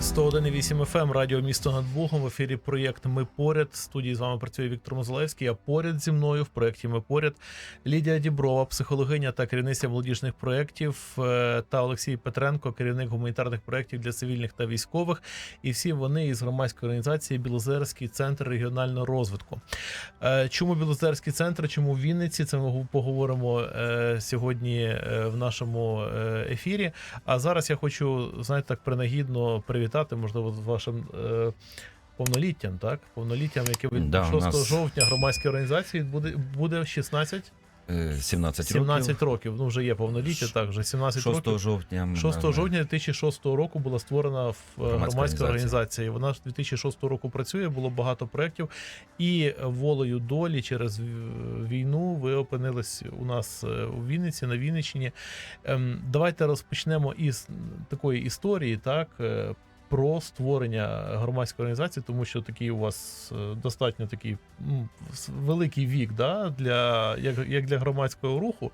101,8 FM, ем, радіо місто над Богом. В ефірі проєкт Ми поряд. В студії з вами працює Віктор Мозалевський. А поряд зі мною в проєкті Ми поряд Лідія Діброва, психологиня та керівниця молодіжних проєктів, е, та Олексій Петренко, керівник гуманітарних проєктів для цивільних та військових. І всі вони із громадської організації Білозерський центр регіонального розвитку. Е, Чому Білозерський центр? Чому в Вінниці? Це ми поговоримо е, сьогодні в нашому ефірі. А зараз я хочу, знаєте, так принагідно привітати, можливо, з вашим е, повноліттям, так? Повноліттям, яке від Да, 6 нас- жовтня громадській організації буде, буде 16 Е, 17 17 років. років. Ну, вже є повноліття, так, вже 17 6 років. жовтня. 6 е, жовтня 2006 року була створена в е, громадська організація. організація. Вона ж 2006 року працює, було багато проєктів. І волею долі через війну ви опинились у нас е, у Вінниці, на Вінниччині. Ем, Давайте розпочнемо із такої історії, так. Е, Про створення громадської організації, тому що такий у вас е, достатньо такий великий вік, да, для як, як для громадського руху.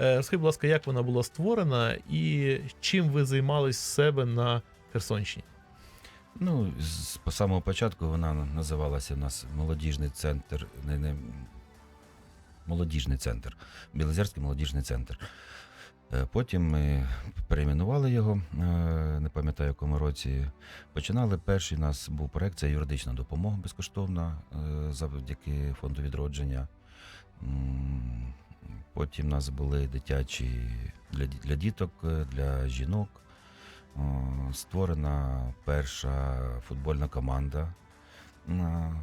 Е, Розкажіть, будь ласка, як вона була створена і чим ви займались себе на Херсонщині? Ну, з по самого початку вона називалася у нас молодіжний центр, не, не молодіжний центр, Білозерський молодіжний центр. Е, Потім ми перейменували його, е, не пам'ятаю, в якому році. Починали перший у нас був проект, це юридична допомога безкоштовна е, завдяки фонду відродження. Потім у нас були дитячі для, для діток, для жінок. Створена перша футбольна команда. На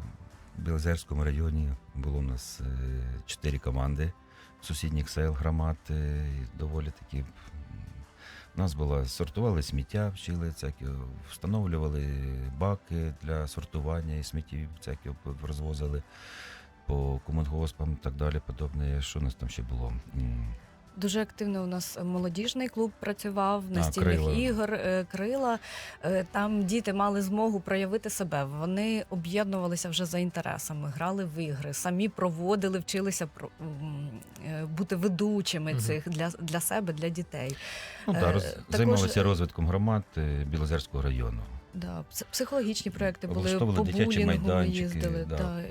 Білозерському районі було у нас чотири команди сусідніх сел, громад. Доволі такі. У нас було сортували сміття, вчили всякі, встановлювали баки для сортування і сміттів, всякі розвозили по комунгоспам і так далі. Подобне. Що у нас там ще було? Дуже активно у нас молодіжний клуб працював, настільних ігор, е, крила. Е, Там діти мали змогу проявити себе. Вони об'єднувалися вже за інтересами, грали в ігри, самі проводили, вчилися е, бути ведучими Мгм. цих для, для себе, для дітей. Ну, да, роз, також- займалися розвитком громад Білозерського району. Да, психологічні проекти були по булінгу ми їздили. да. Да.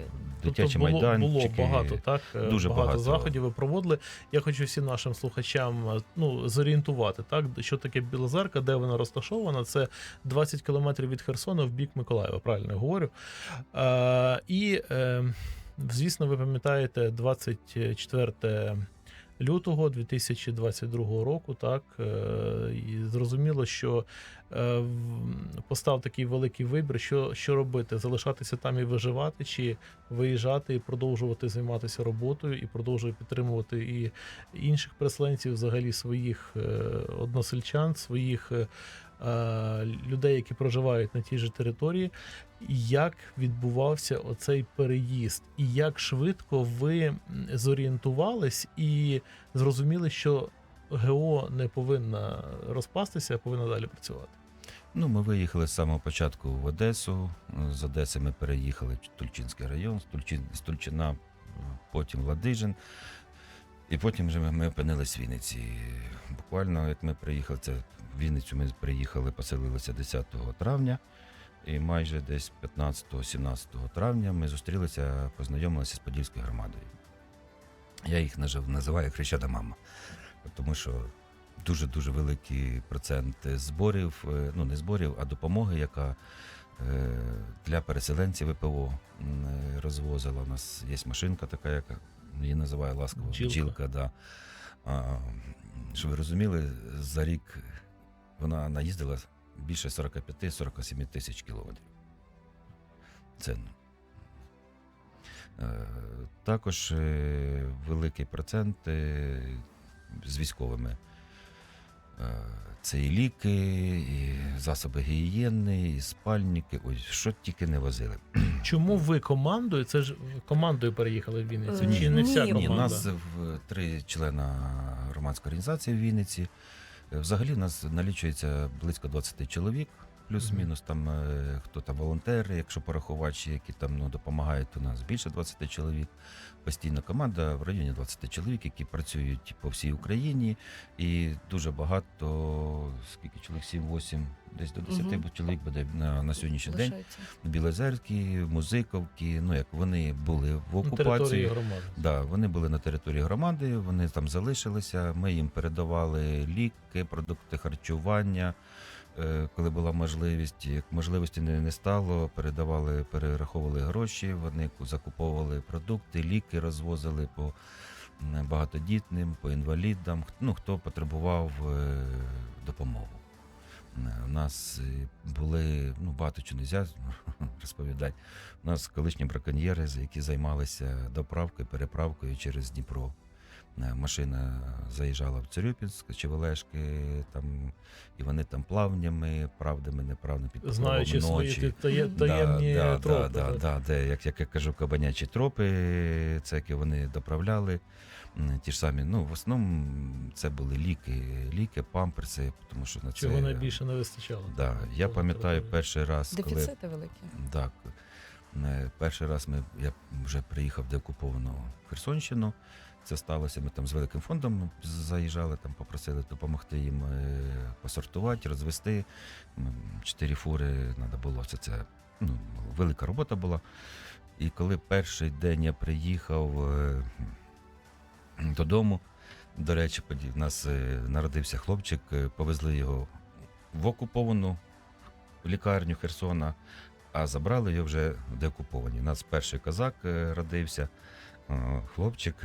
Дитячі було, майданчики. було багато, так? Е, дуже багато, багато. заходів ви проводили. Я хочу всім нашим слухачам е, ну, зорієнтувати, так, що таке Білозерка, де вона розташована. Це 20 кілометрів від Херсона в бік Миколаєва, правильно я говорю. А, і, е, звісно, ви пам'ятаєте 24 лютого 2022 року, так, е, і зрозуміло, що е, постав такий великий вибір, що, що робити: залишатися там і виживати, чи виїжджати і продовжувати займатися роботою, і продовжувати підтримувати і інших переселенців, взагалі своїх е, односельчан, своїх людей, які проживають на тій же території. Як відбувався оцей переїзд, і як швидко ви зорієнтувались і зрозуміли, що ГО не повинна розпастися, а повинна далі працювати. Ну, ми виїхали з самого початку в Одесу. З Одеси ми переїхали в Тульчинський район, з, Тульчина, потім Ладижин. І потім вже ми, опинились в Вінниці. Буквально, як ми приїхали, це Вінницю ми приїхали, поселилися 10 травня. І майже десь 15-17 травня ми зустрілися, познайомилися з Подільською громадою. Я їх називаю хрещада мама, тому що дуже-дуже великий процент зборів, е, ну не зборів, а допомоги, яка е, для переселенців ВПО е, розвозила. У нас є машинка така, яка її називає ласково Бджілка. да. а, щоб ви розуміли, за рік вона наїздила більше 45-47 тисяч кілометрів. Це ну, Е, Також е, великий процент е, з військовими. Це і ліки, і засоби гігієни, і спальники. Ой, що тільки не возили. Чому ви командою? Це ж командою переїхали в Вінницю? Чи не вся команда? Ні, у нас в три члена громадської організації в Вінниці. Взагалі, нас налічується близько 20 чоловік. плюс-мінус там е, хто там волонтери, якщо порахувачі, які там ну, допомагають, у нас більше 20 чоловік. Постійна команда в районі 20 чоловік, які працюють по всій Україні, і дуже багато, скільки чоловік, 7-8, десь до 10 Мгм. чоловік буде на, на сьогоднішній день. Білозерські, Музиковки, ну як вони були в На території окупації. громади. Да, вони були на території громади, вони там залишилися. Ми їм передавали ліки, продукти харчування. Е, Коли була можливість, як можливості не, не стало, передавали, перераховували гроші. Вони закуповували продукти, ліки розвозили по багатодітним, по інвалідам. Ну хто потребував е, допомогу. У нас е, були ну багато чого не можна розповідати. У нас колишні браконьєри, які займалися доправкою, переправкою через Дніпро. Е, Машина заїжджала в Цирюпінськ, Чевелешки, там, і вони там плавнями, правдами, неправдами під Знаючи ночі. тає- таємні да, тропи. Да, да, да, де, як, як я кажу, кабанячі тропи, це які вони доправляли. Ті ж самі, ну, в основному це були ліки, ліки, памперси, тому що на це. Чого найбільше не вистачало. Да, я пам'ятаю території. перший раз, коли Дефіцити великі. так. Е, Перший раз ми, я вже приїхав до окуповану Херсонщину. Це сталося. Ми там з великим фондом заїжджали, там попросили допомогти їм е, посортувати, розвести. Чотири фури треба було. Це, це ну, велика робота була. І коли перший день я приїхав е, додому, до речі, в нас е, народився хлопчик, повезли його в окуповану лікарню Херсона, а забрали його вже деокуповані. У нас перший козак родився, хлопчик,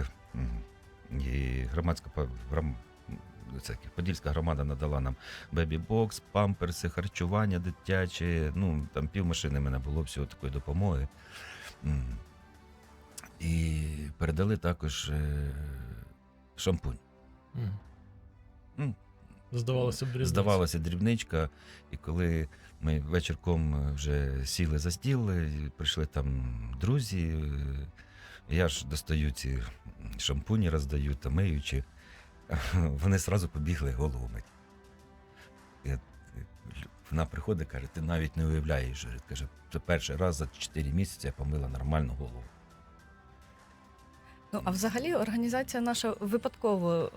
і громадська це, Подільська громада надала нам бебі-бокс, памперси, харчування дитяче. Ну, там пів машини мене було всього такої допомоги. І передали також е, шампунь. Здавалося б, дрібниці. Здавалося, дрібничка. І коли ми вечірком вже сіли за стіл, прийшли там друзі, я ж достаю ці шампуні, роздаю та миючи. Вони одразу побігли голову мить. І от, е, Вона приходить, каже, ти навіть не уявляєш. Каже, це перший раз за 4 місяці я помила нормальну голову. Ну а взагалі організація наша випадково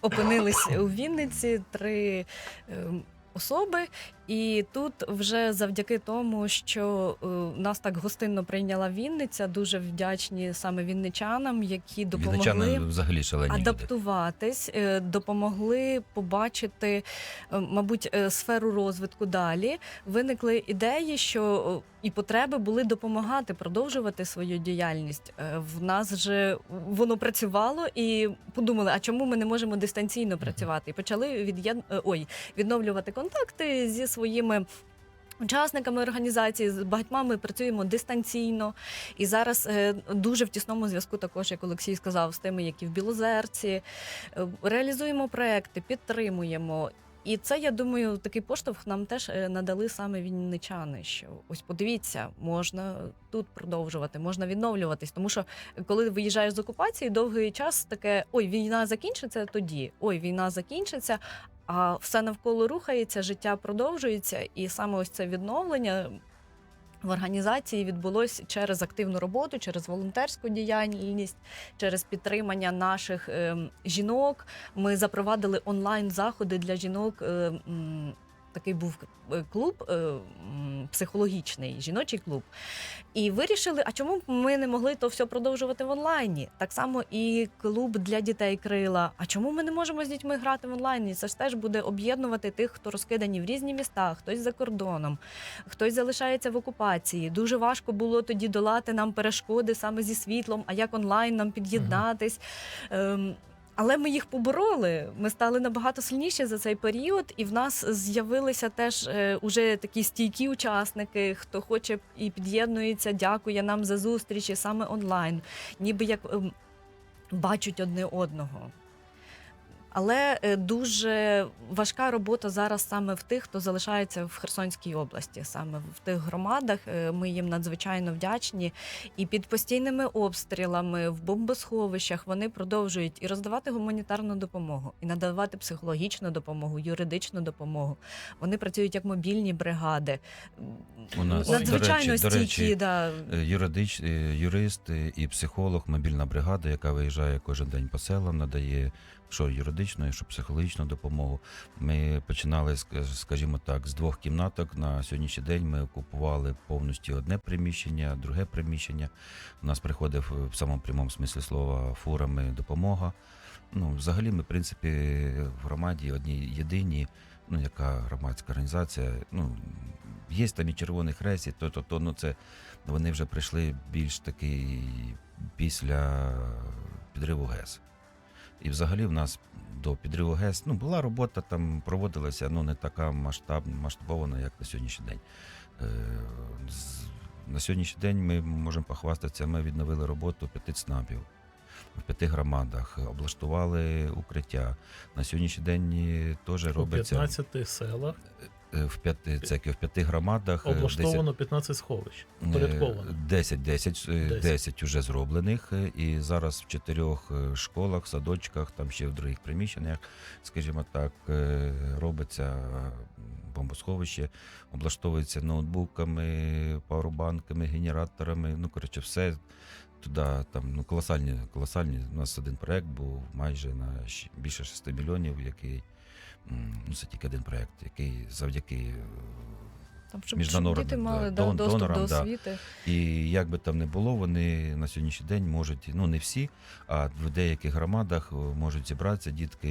опинились у Вінниці три ем, особи, і тут вже завдяки тому, що е, нас так гостинно прийняла Вінниця, дуже вдячні саме вінничанам, які допомогли. Вінничани взагалі шалені. адаптуватись, е, допомогли побачити, е, мабуть, сферу розвитку далі. Виникли ідеї, що і потреби були допомагати продовжувати свою діяльність. Е, В нас же воно працювало, і подумали, а чому ми не можемо дистанційно працювати? І почали від'єд... е, ой, відновлювати контакти зі своїми. Учасниками організації з багатьма ми працюємо дистанційно, і зараз е, дуже в тісному зв'язку, також як Олексій сказав, з тими, які в Білозерці. Реалізуємо проекти, підтримуємо. І це, я думаю, такий поштовх нам теж е, надали саме вінничани. Що ось подивіться, можна тут продовжувати, можна відновлюватись. Тому що коли виїжджаєш з окупації, довгий час таке: ой, війна закінчиться тоді, ой, війна закінчиться. А все навколо рухається, життя продовжується, і саме ось це відновлення в організації відбулось через активну роботу, через волонтерську діяльність, через підтримання наших ем, жінок. Ми запровадили онлайн заходи для жінок. Такий був е, клуб е, психологічний, жіночий клуб. І вирішили, а чому б ми не могли то все продовжувати в онлайні? Так само і клуб для дітей крила. А чому ми не можемо з дітьми грати в онлайні? Це ж теж буде об'єднувати тих, хто розкидані в різні міста, хтось за кордоном, хтось залишається в окупації. Дуже важко було тоді долати нам перешкоди саме зі світлом, а як онлайн нам під'єднатись. Ем, але ми їх побороли. Ми стали набагато сильніші за цей період, і в нас з'явилися теж е, уже такі стійкі учасники, хто хоче і під'єднується, дякує нам за зустрічі саме онлайн, ніби як ем, бачать одне одного. Але е, дуже важка робота зараз саме в тих, хто залишається в Херсонській області, саме в тих громадах. Е, Ми їм надзвичайно вдячні. І під постійними обстрілами в бомбосховищах вони продовжують і роздавати гуманітарну допомогу, і надавати психологічну допомогу, юридичну допомогу. Вони працюють як мобільні бригади. У нас, надзвичайно до речі, до речі, да. Е, Юридич, юрист і психолог, мобільна бригада, яка виїжджає кожен день по селам, надає що юридичну, що психологічну допомогу. Ми починали, скажімо так, з двох кімнаток. На сьогоднішній день ми окупували повністю одне приміщення, друге приміщення. У нас приходив е, в самому прямому смислі слова фурами допомога. Ну, взагалі, ми, в принципі, в громаді одній єдині, ну, яка громадська організація. Ну, є там і Червоний Хрест, і то, то, то, ну це вони вже прийшли більш таки після підриву ГЕС. І взагалі в нас до підриву ГЕС ну, була робота, там проводилася ну, не така масштаб, масштабована, як на сьогоднішній день. Е, з- на сьогоднішній день ми можемо похвастатися, ми відновили роботу п'яти ЦНАПів в п'яти громадах, облаштували укриття. На сьогоднішній день е, теж У робиться 15 селах е, в п'яти, це, в п'яти громадах. е, облаштовано 15 сховищ. Впорядковано. 10, 10, е, 10. 10 вже зроблених, е, і зараз в чотирьох е, школах, садочках, там ще в других приміщеннях, скажімо так, е, робиться е, бомбосховище, облаштовується ноутбуками, пауербанками, генераторами. Ну, коротше, все туди там ну, колосальні, колосальні. У нас один проект був майже на більше 6 мільйонів, який. Ну, це тільки один проект, який завдяки е, Там, щоб, міжнародним, діти мали да, дон- доступ донорам, до да. освіти. І як би там не було, вони на сьогоднішній день можуть, ну не всі, а в деяких громадах е, можуть зібратися дітки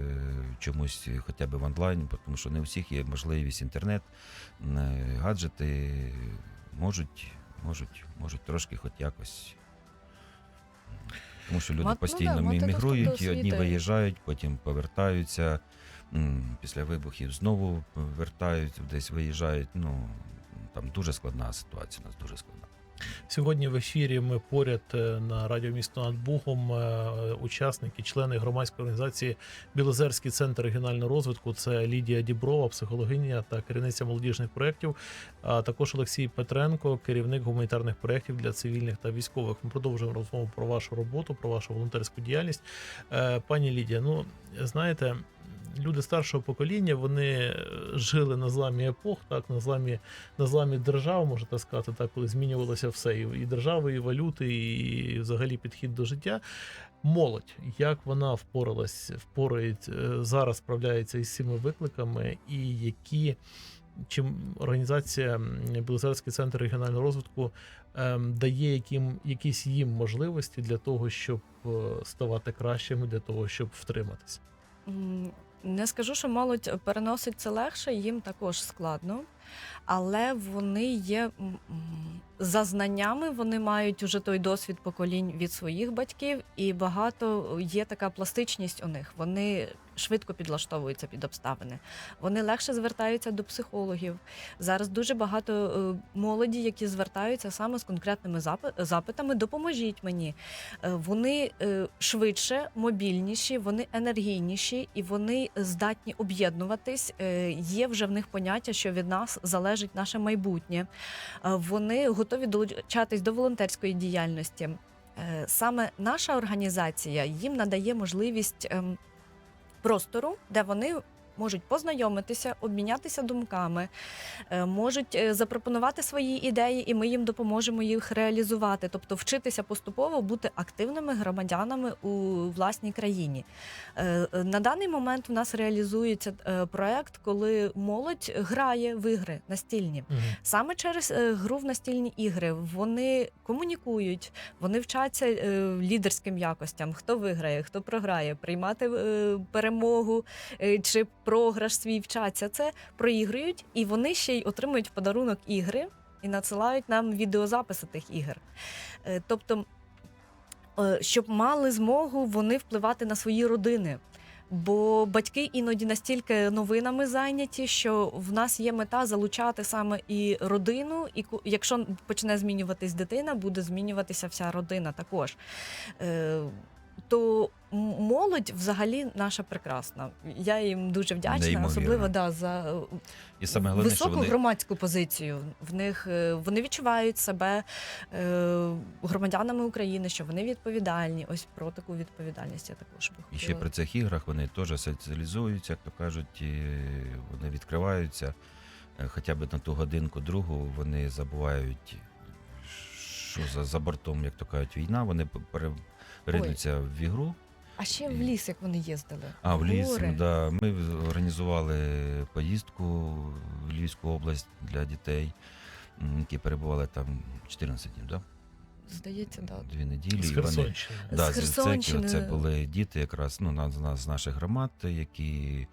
е, чомусь хоча б в онлайн, тому що не у всіх є можливість інтернет, гаджети можуть, можуть, можуть трошки хоч якось. Тому що люди Мат- ну постійно да, мі- мігрують, і одні освіти. виїжджають, потім повертаються. м, Після вибухів знову вертають, десь виїжджають. Ну там дуже складна ситуація. У нас дуже складна. Сьогодні в ефірі ми поряд е, на радіо місто над Бугом е, учасники, члени громадської організації Білозерський центр регіонального розвитку. Це Лідія Діброва, психологиня та керівниця молодіжних проєктів. А також Олексій Петренко, керівник гуманітарних проєктів для цивільних та військових. Ми продовжуємо розмову про вашу роботу, про вашу волонтерську діяльність. Е, Пані Лідія, ну знаєте. Люди старшого покоління вони е, жили на зламі епох, так на зламі на зламі держав, можна так сказати, так, коли змінювалося все, і, держави, і валюти, і взагалі підхід до життя. Молодь, як вона впоралась, впорається е, зараз справляється із цими викликами, і які чим організація Білозерський центр регіонального розвитку ем, дає яким, якісь їм можливості для того, щоб е, ставати кращими, для того, щоб втриматися. Не скажу, що молодь переносить це легше, їм також складно, але вони є за знаннями, вони мають уже той досвід поколінь від своїх батьків, і багато є така пластичність у них. Вони швидко підлаштовуються під обставини. Вони легше звертаються до психологів. Зараз дуже багато е, молоді, які звертаються саме з конкретними запитами. Допоможіть мені. Е, Вони е, швидше, мобільніші, вони енергійніші і вони здатні об'єднуватись. Е, Є вже в них поняття, що від нас залежить наше майбутнє. Е, Вони готові долучатись до волонтерської діяльності. Е, Саме наша організація їм надає можливість ем, простору, де вони. Можуть познайомитися, обмінятися думками, е, можуть е, запропонувати свої ідеї, і ми їм допоможемо їх реалізувати. Тобто, вчитися поступово бути активними громадянами у власній країні. Е, На даний момент у нас реалізується проект, коли молодь грає в ігри настільні. Саме через гру в настільні ігри вони комунікують, вони вчаться лідерським якостям, хто виграє, хто програє, приймати перемогу чи програш свій вчаться. Це проігрують, і вони ще й отримують в подарунок ігри і надсилають нам відеозаписи тих ігор. Е, Тобто, е, щоб мали змогу вони впливати на свої родини. Бо батьки іноді настільки новинами зайняті, що в нас є мета залучати саме і родину, і якщо почне змінюватись дитина, буде змінюватися вся родина також. То молодь взагалі наша прекрасна. Я їм дуже вдячна, Неймовірно. особливо да, за е, І саме головне, що високу вони громадську позицію. В них е, вони відчувають себе е, громадянами України, що вони відповідальні. Ось про таку відповідальність я також би І ще при цих іграх вони теж соціалізуються, як то кажуть, і вони відкриваються. Е, Хоча б на ту годинку другу вони забувають, що за, за бортом, як то кажуть, війна. Вони пере- перейдуться в ігру. А ще в ліс, як вони їздили. А в ліс, Гори. да. Ми організували поїздку в Львівську область для дітей, м, які перебували там 14 днів, да? Здається, да. дві неділі. З і вони- Херсонщини. Да, з Херсонщини. Це були діти, якраз ну, на, з наших громад, які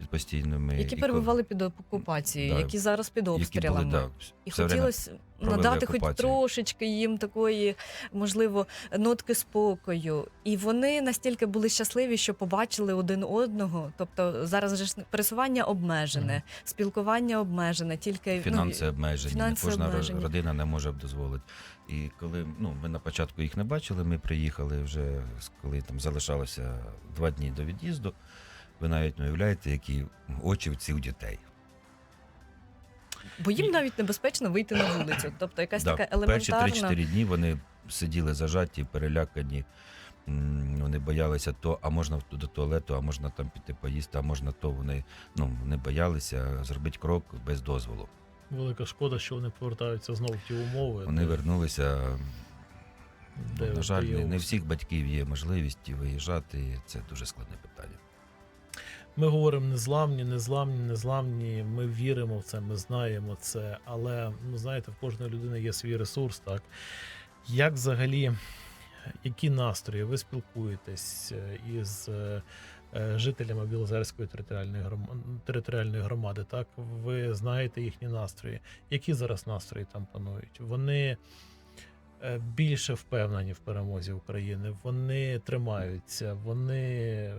під постійними. Які перебували під окупацією, Да. які зараз під які були, обстрілами. да, І все время хотілося провели надати хоч окупацію. трошечки їм такої, можливо, нотки спокою. І вони настільки були щасливі, що побачили один одного. Тобто зараз же ж пересування обмежене, Мгм. спілкування обмежене, тільки Фінанси ну, обмежені, фінанси кожна ро- обмежені. родина не може дозволити. І коли ну, ми на початку їх не бачили, ми приїхали вже, з- коли там залишалося два дні до від'їзду. Ви навіть не уявляєте, які очі в цих дітей. бо їм навіть небезпечно вийти на вулицю. Тобто якась Да, така Перші елементарна. 3-4 дні вони сиділи зажаті, перелякані. Вони боялися то, а можна до туалету, а можна там піти поїсти, а можна то. Вони ну, вони боялися зробити крок без дозволу. Велика шкода, що вони повертаються знову в ті умови. Вони де- вернулися. де Ну, на жаль, не, не всіх батьків є можливість виїжджати. Це дуже складне питання. Ми говоримо незламні, незламні, незламні. Ми віримо в це, ми знаємо це. Але ну знаєте, в кожної людини є свій ресурс, так як взагалі, які настрої? Ви спілкуєтесь е, із е, е, жителями Білозерської територіальної громади, територіальної громади? Так, ви знаєте їхні настрої. Які зараз настрої там панують? Вони більше впевнені в перемозі України. Вони тримаються, вони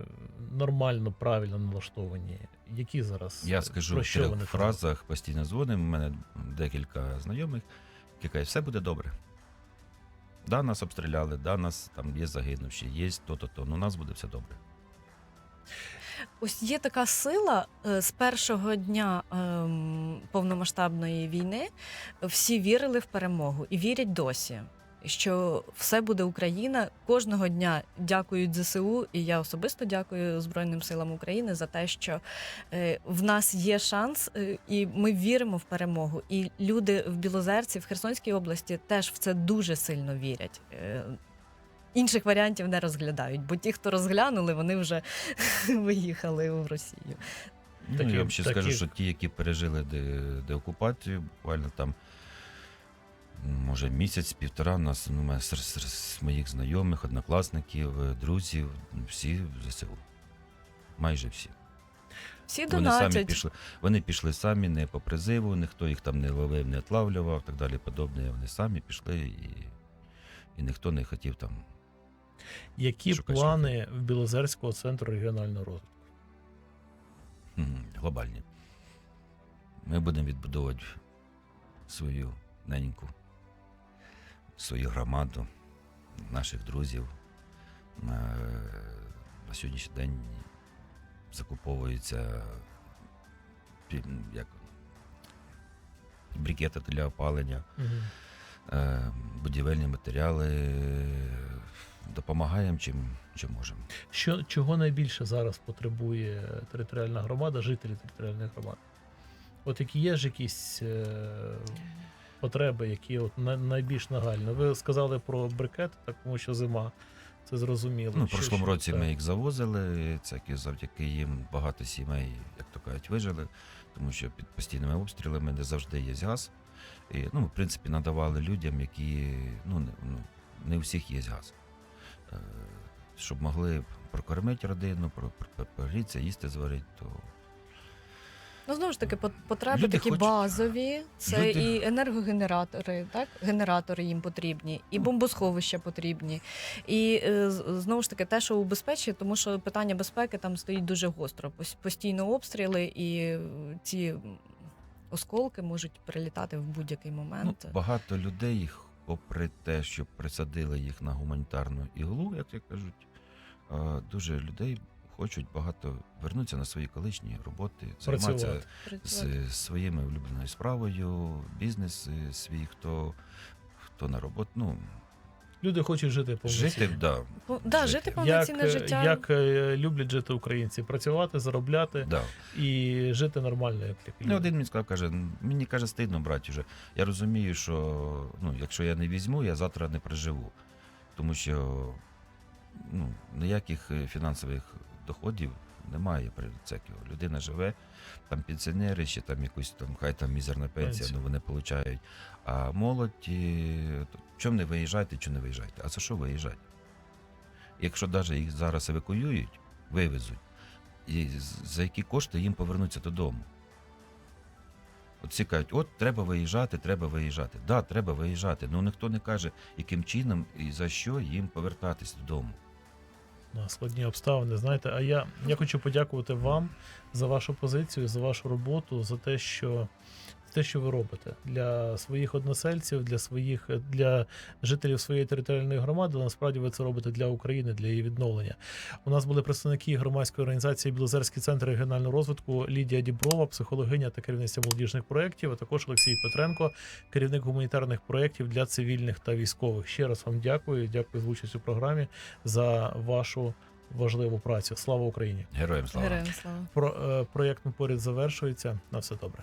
нормально, правильно налаштовані. Які зараз Я скажу про в що трьох вони фразах постійно дзвонимо. У мене декілька знайомих, які кажуть, все буде добре. Да, нас обстріляли, да, нас там є загинувші, є то-то, то. Ну, у нас буде все добре. Ось є така сила е, з першого дня ем, повномасштабної війни. Всі вірили в перемогу і вірять досі. Що все буде Україна кожного дня дякують ЗСУ, і я особисто дякую Збройним силам України за те, що е, в нас є шанс, е, і ми віримо в перемогу. І люди в Білозерці, в Херсонській області теж в це дуже сильно вірять. Е, Інших варіантів не розглядають, бо ті, хто розглянули, вони вже виїхали в Росію. Ну, Такі- я вам ще такі- скажу, що ті, які пережили де, деокупацію, буквально там, може, місяць-півтора, нас ну, серед моїх знайомих, однокласників, друзів, всі в ЗСУ. Майже всі. Всі Вони самі пішли, вони пішли самі, не по призиву, ніхто їх там не ловив, не отлавлював, так далі подобне. Вони самі пішли і, і ніхто не хотів там. Які Шукай плани в Білозерського центру регіонального розвитку? глобальні. Ми будемо відбудовувати свою неньку, свою громаду, наших друзів. Е, На сьогоднішній день закуповуються як, брикети для опалення. Угу. будівельні матеріали. Допомагаємо чим, чим можемо. Що чого найбільше зараз потребує територіальна громада, жителі територіальної громади? От які є ж якісь е, потреби, які от на- найбільш нагальні? Ви сказали про брикети, так тому що зима. Це зрозуміло. Ну, в прошлому році так. ми їх завозили. Це завдяки їм багато сімей, як то кажуть, вижили, тому що під постійними обстрілами не завжди є газ. І, ну, в принципі, надавали людям, які ну, не, ну, не у всіх є газ. Е, щоб могли прокормити родину, про- їсти зварити, то Ну знову ж таки, потреби Люди такі хочуть- базові. Це Люди- і енергогенератори, так генератори їм потрібні, і Ну. бомбосховища потрібні. І е, з- знову ж таки, те, що убезпечує, тому що питання безпеки там стоїть дуже гостро. Пос- Постійно обстріли, і е, ці м, осколки можуть прилітати в будь-який момент. Ну, багато людей, їх, попри те, що присадили їх на гуманітарну іглу, як я кажуть, дуже людей хочуть багато вернутися на свої колишні роботи, займатися Працювати. з своїми улюбленою справою, бізнес е, свій, хто, хто на роботу. Ну, Люди хочуть жити повноцінно. жити, да, По- Да, Жити. Як, повноцінне е, життя. як е, люблять жити українці, працювати, заробляти да. і жити нормально, як Не люди. один мені сказав, каже, мені каже, стидно брати вже. Я розумію, що ну, якщо я не візьму, я завтра не проживу. Тому що ну, ніяких е, фінансових доходів немає при. Людина живе, там пенсіонери, ще там якусь там, хай там мізерна пенсія, ну вони получають. А молодь, е, то чому не виїжджайте, чому не виїжджайте? А за що виїжджати? Якщо навіть їх зараз евакуюють, вивезуть, і за які кошти їм повернуться додому? От всі кажуть, от треба виїжджати, треба виїжджати. Так, да, треба виїжджати. Ну ніхто не каже, яким чином і за що їм повертатись додому. На складні обставини. Знаєте, а я, я хочу подякувати вам за вашу позицію, за вашу роботу, за те, що те, що ви робите для своїх односельців, для своїх для жителів своєї територіальної громади. Насправді ви це робите для України, для її відновлення. У нас були представники громадської організації Білозерський центр регіонального розвитку Лідія Діброва, психологиня та керівниця молодіжних проєктів, а також Олексій Петренко, керівник гуманітарних проєктів для цивільних та військових. Ще раз вам дякую. Дякую за участь у програмі за вашу важливу працю. Слава Україні! Героям слава. Героям слава. Про е, проєкт поряд завершується. На все добре.